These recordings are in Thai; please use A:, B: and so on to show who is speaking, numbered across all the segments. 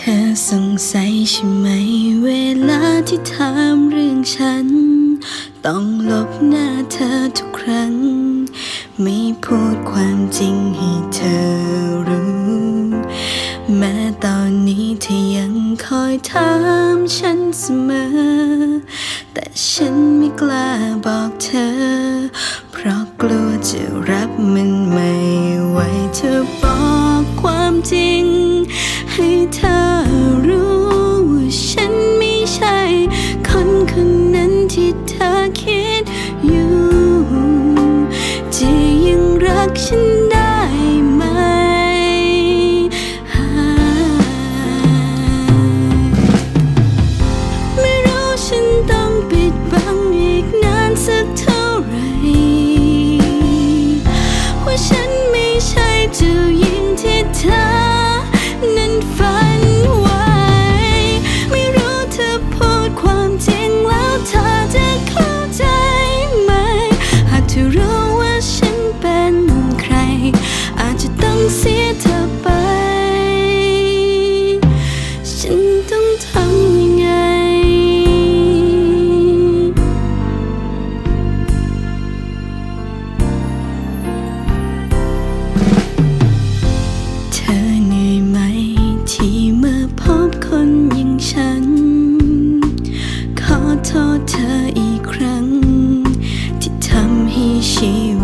A: ธอสงสัยใช่ไหม เวลาที่ถามเรื่องฉัน ต้องลบหน้าเธอทุกครั้ง ไม่พูดความจริงให้เธอรู้ แม้ตอนนี้เธอยังคอยถามฉันเสมอ แต่ฉันไม่กล้าบอกเธอ เพราะกลัวจะรับมันไม่ไหวเธอ ชี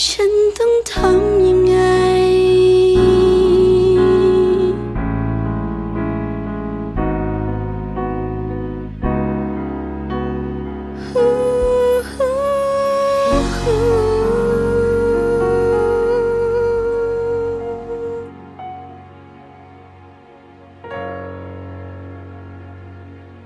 A: ฉัน影